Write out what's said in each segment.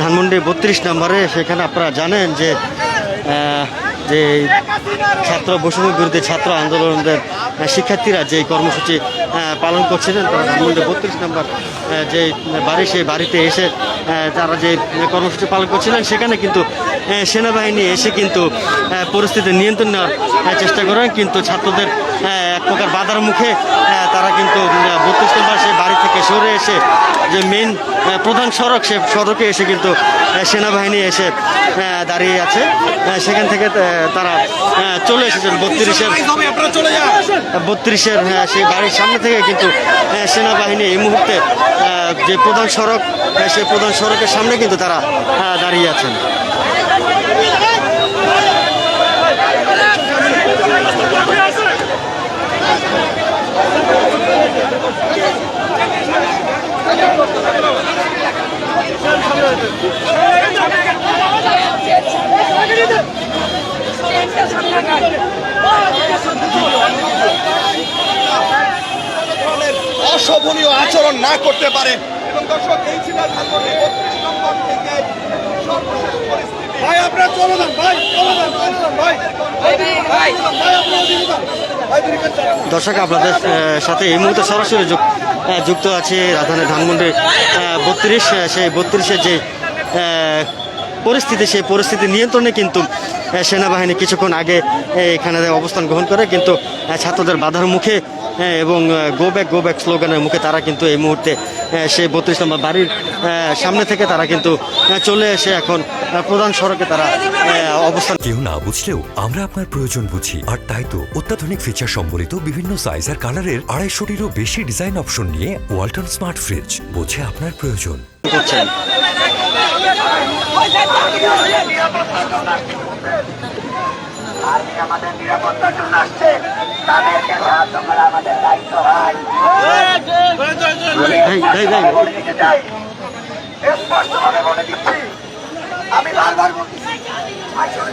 ধানমন্ডি বত্রিশ নম্বরে সেখানে আপনারা জানেন যে যে ছাত্র বৈষম্য বিরুদ্ধে ছাত্র আন্দোলনের শিক্ষার্থীরা যে কর্মসূচি পালন করছিলেন, তারা ধানমন্ডি বত্রিশ নম্বর যে বাড়ি, সেই বাড়িতে এসে তারা যে কর্মসূচি পালন করছিলেন সেখানে কিন্তু সেনাবাহিনী এসে কিন্তু পরিস্থিতি নিয়ন্ত্রণ নেওয়ার চেষ্টা করেন। কিন্তু ছাত্রদের এক প্রকার বাধার মুখে তারা কিন্তু বত্রিশ নম্বর সেই বাড়ি থেকে সরে এসে যে মেন প্রধান সড়ক সে সড়কে এসে কিন্তু সেনাবাহিনী এসে দাঁড়িয়ে আছে। সেখান থেকে তারা চলে এসেছেন বত্রিশের বত্রিশের সেই বাড়ির সামনে থেকে কিন্তু সেনাবাহিনী এই মুহূর্তে যে প্রধান সড়ক সেই প্রধান সড়কের সামনে কিন্তু তারা দাঁড়িয়ে আছেন অশোভনীয় আচরণ না করতে পারে। এবং দর্শক এই ছিল 32 নম্বর থেকে সর্বশেষ পরিস্থিতি। ভাই আপনারা চলে যান। ভাই চলে যান। চলে যান। ভাই দর্শক আপনাদের সাথে এই মুহূর্তে সরাসরি যুক- যুক্ত আছে রাজধানী ধানমন্ডি বত্রিশ সেই বত্রিশের যে আহ, পরিস্থিতি সেই পরিস্থিতি নিয়ন্ত্রণে কিন্তু সেনাবাহিনী কিছুক্ষণ আগে এখানে অবস্থান গ্রহণ করে, কিন্তু ছাত্রদের বাধার মুখে এবং গো ব্যাক গো ব্যাক স্লোগানের মুখে তারা কিন্তু এই মুহূর্তে সেই বত্রিশ নম্বর বাড়ির আহ, সামনে থেকে তারা কিন্তু আহ, চলে এসে এখন প্রধান সড়কে তারা আহ, অবস্থান কেউ না বুঝলেও আমরা আপনার প্রয়োজন বুঝি। আর তাই তো অত্যাধুনিক ফিচার সম্বলিত বিভিন্ন সাইজ আর কালারের আড়াইশোটিরও বেশি ডিজাইন অপশন নিয়ে ওয়ালটন স্মার্ট ফ্রিজ বোঝে আপনার প্রয়োজন। করছেন। আর্মি আমাদের নিরাপত্তার জন্য আসছে। তাদেরকে সাহায্য করা আমাদের দায়িত্ব হয় স্পষ্টভাবে বলে দিচ্ছি আমি বারবার বলতেছি আয় চলে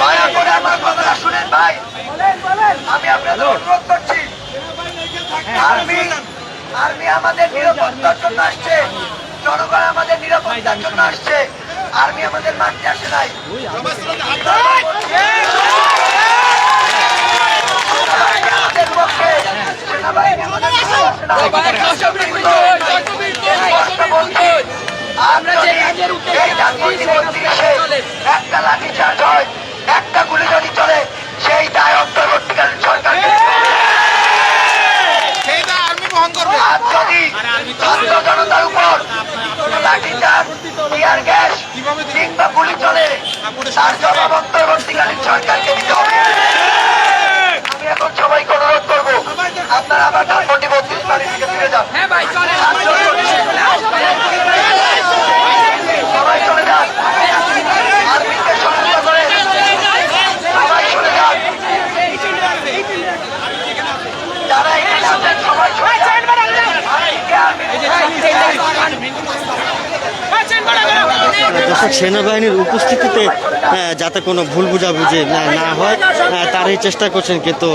দয়া করে আমার কথাটা শুনেন ভাই। আমি আপনাদের অনুরোধ করছি। আর্মি আর্মি আমাদের নিরাপত্তার জন্য আসছে। জনগণ আমাদের নিরাপত্তার জন্য আসছে। আর্মি আমাদের মারতে আসে নাই। আমাদের পক্ষে সেনাবাহিনী আমাদের আসে নাই। আমরা যে একটা লাঠি চার্জ হয়। গুলি যদি চলে সেই দায় অন্তর্বর্তীকালীন আর যদি ছাত্র জনতার উপর টিয়ার গ্যাস কিংবা গুলি চলে তার জবাব অন্তর্বর্তীকালীন সরকারকে দিতে হবে। আমি এখন সবাইকে অনুরোধ করব আপনারা আবার ধানমন্ডি বত্রিশ বাড়ি থেকে ফিরে যান সবাই চলে যান আর্মিকে সহায়তা করে সবাই চলে যান যারা এখানে আছেন সবাই চলে যান আর্মিকে আর্মিকে দর্শক সেনাবাহিনীর উপস্থিতিতে যাতে কোনো ভুল বুঝাবুঝি না হয় তারই চেষ্টা করছেন কিন্তু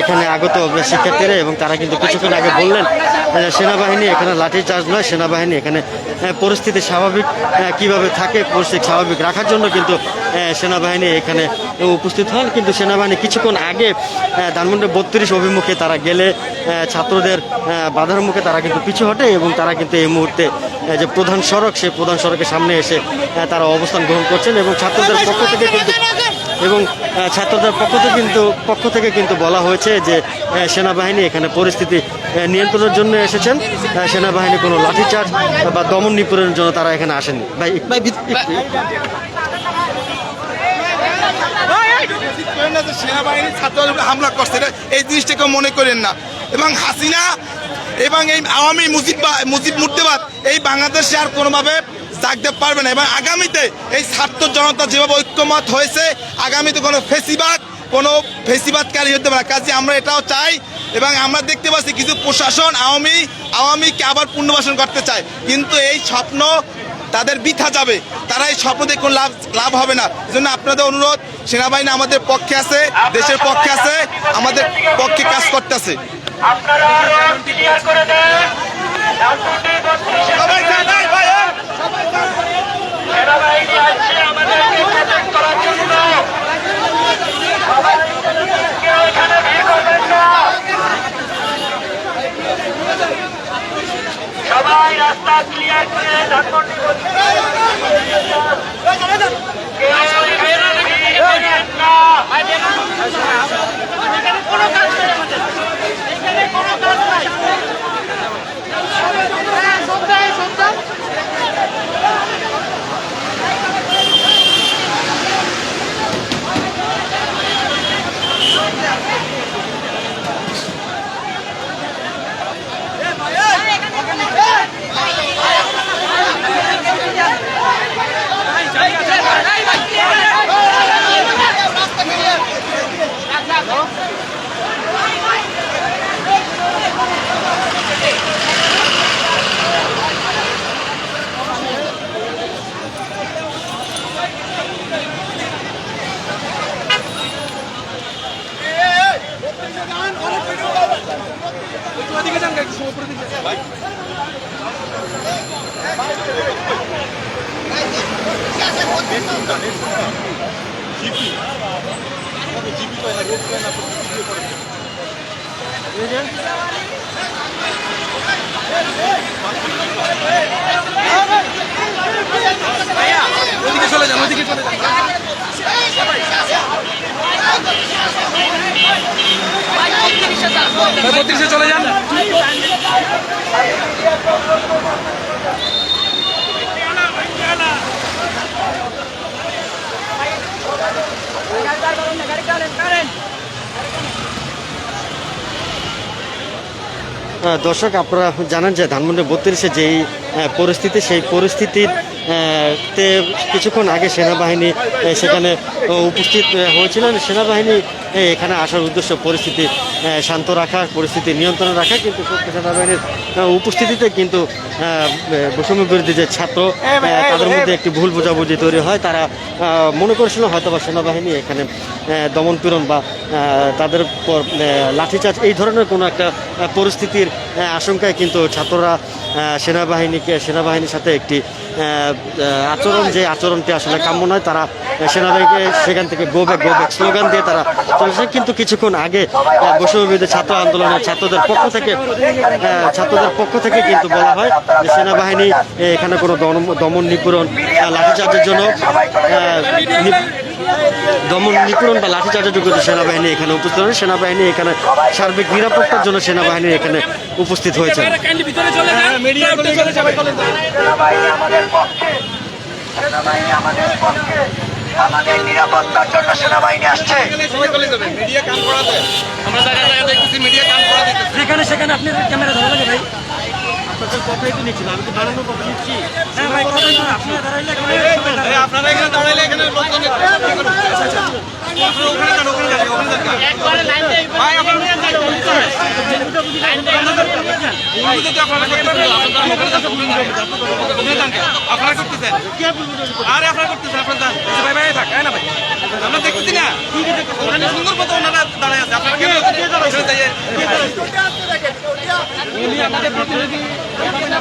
এখানে আগত শিক্ষার্থীরা এবং তারা কিন্তু কিছুক্ষণ আগে বললেন সেনাবাহিনী এখানে লাঠি চার্জ নয়, সেনাবাহিনী এখানে পরিস্থিতি স্বাভাবিক কীভাবে থাকে, পরিস্থিতি স্বাভাবিক রাখার জন্য কিন্তু সেনাবাহিনী এখানে উপস্থিত হন কিন্তু সেনাবাহিনী কিছুক্ষণ আগে ধানমন্ডি বত্রিশ অভিমুখে তারা গেলে ছাত্রদের বাধার মুখে তারা কিন্তু পিছু হটে এবং তারা কিন্তু এই মুহূর্তে যে প্রধান সড়ক সেই প্রধান সড়কের সামনে এসে তারা অবস্থান গ্রহণ করছেন এবং ছাত্রদের পক্ষ থেকে কিন্তু এবং ছাত্রদের পক্ষ থেকে কিন্তু পক্ষ থেকে কিন্তু বলা হয়েছে যে সেনাবাহিনী এখানে পরিস্থিতি নিয়ন্ত্রণের জন্য এসেছেন। সেনাবাহিনী কোনো লাঠিচার্জ বা দমন নিপুণের জন্য তারা এখানে আসেনি ভাই করেন না যে সেনাবাহিনী ছাত্রদের হামলা করছে এই জিনিসটাকে মনে করেন না এবং হাসিনা এবং এই আওয়ামী মুজিব মুজিব মুর্দেবাদ এই বাংলাদেশে আর কোনোভাবে জাগতে পারবে না এবং আগামীতে এই ছাত্র জনতা যেভাবে ঐক্যমত হয়েছে আগামীতে কোনো ফেসিবাদ কোনো ফেসিবাদকারী হতে পারে কাজে আমরা এটাও চাই এবং আমরা দেখতে পাচ্ছি কিছু প্রশাসন আওয়ামী আওয়ামীকে আবার পুনর্বাসন করতে চায় কিন্তু এই স্বপ্ন তাদের বৃথা যাবে। তারা এই স্বপ্ন কোনো লাভ লাভ হবে না। জন্য আপনাদের অনুরোধ, সেনাবাহিনী আমাদের পক্ষে আছে, দেশের পক্ষে আছে, আমাদের পক্ষে কাজ করতেছে। আপনারা ক্লিয়ার করে দেন ধানমন্ডি বত্রিশে সেনাবাহিনী আসছে আমাদেরকে প্রোটেক্ট করার জন্য সবাই কেউ এখানে ভিড় করবেন না সবাই রাস্তা ক্লিয়ার করে ধানমন্ডি কেউ কাজ ভিড় করবেন চলে যান ওইদিকে চলে যান চলে যান। দর্শক আপনারা জানেন যে ধানমন্ডি বত্রিশে যেই পরিস্থিতি সেই পরিস্থিতির তে কিছুক্ষণ আগে সেনাবাহিনী সেখানে উপস্থিত হয়েছিলেন। সেনাবাহিনী এখানে আসার উদ্দেশ্য পরিস্থিতি শান্ত রাখা পরিস্থিতি নিয়ন্ত্রণে রাখা কিন্তু সেনাবাহিনীর উপস্থিতিতে কিন্তু বৈষম্য বিরোধী যে ছাত্র তাদের মধ্যে একটি ভুল বোঝাবুঝি তৈরি হয়। তারা মনে করেছিল হয়তো বা সেনাবাহিনী এখানে আহ, দমন পীড়ন বা তাদের পর লাঠিচার্জ এই ধরনের কোনো একটা পরিস্থিতির আশঙ্কায় কিন্তু ছাত্ররা আহ, সেনাবাহিনীকে সেনাবাহিনীর সাথে একটি আচরণ যে আচরণটি আসলে কাম্য নয় তারা সেনাবাহিনীকে সেখান থেকে go back go back slogan দিয়ে তারা চলেছে। কিন্তু কিছুক্ষণ আগে আহ, ছাত্র আন্দোলনের ছাত্রদের পক্ষ থেকে ছাত্রদের পক্ষ থেকে কিন্তু বলা হয় যে সেনাবাহিনী এখানে কোনো দমন- আহ, লাঠিচার্জের জন্য দমন নিপীড়ন বা লাঠিচার্জের যোগ্য সেনাবাহিনী এখানে উপস্থিত হয়েছে। সেনাবাহিনী এখানে সার্বিক নিরাপত্তার জন্য সেনাবাহিনী এখানে উপস্থিত হয়েছে। আমাদের নিরাপত্তার জন্য সেনাবাহিনী আসছে যেখানে সেখানে আপনি ক্যামেরা ধরা লাগে ভাই। আমি তো দাঁড়ানোর কথা নিচ্ছি আপনারা এখানে দাঁড়াইলে এখানে লোকজন আপনারা ওখানে যান ওখানে যান ওখানে যান ভাই আপনারা এই যদি আপনারা করতেছেন, আপনারা ওখানে যান, ওখানে যান। ওখানে যান কেন? আপনারা করতেছেন আরে আপনারা করতেছেন আপনারা যান ভাই ভাই থাক না ভাই আমরা দেখতেছি না ওখানে সুন্দর মতো ওনারা দাঁড়ায় আছে আপনারা কেন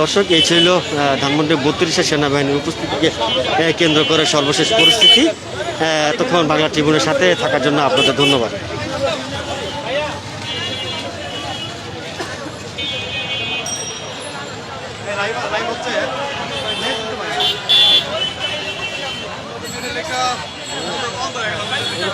দর্শক, এই ছিল ধানমন্ডি বত্রিশে সেনাবাহিনীর উপস্থিতিকে কেন্দ্র করে সর্বশেষ পরিস্থিতি। এতক্ষণ বাংলা ট্রিবিউনের সাথে থাকার জন্য আপনাদের ধন্যবাদ।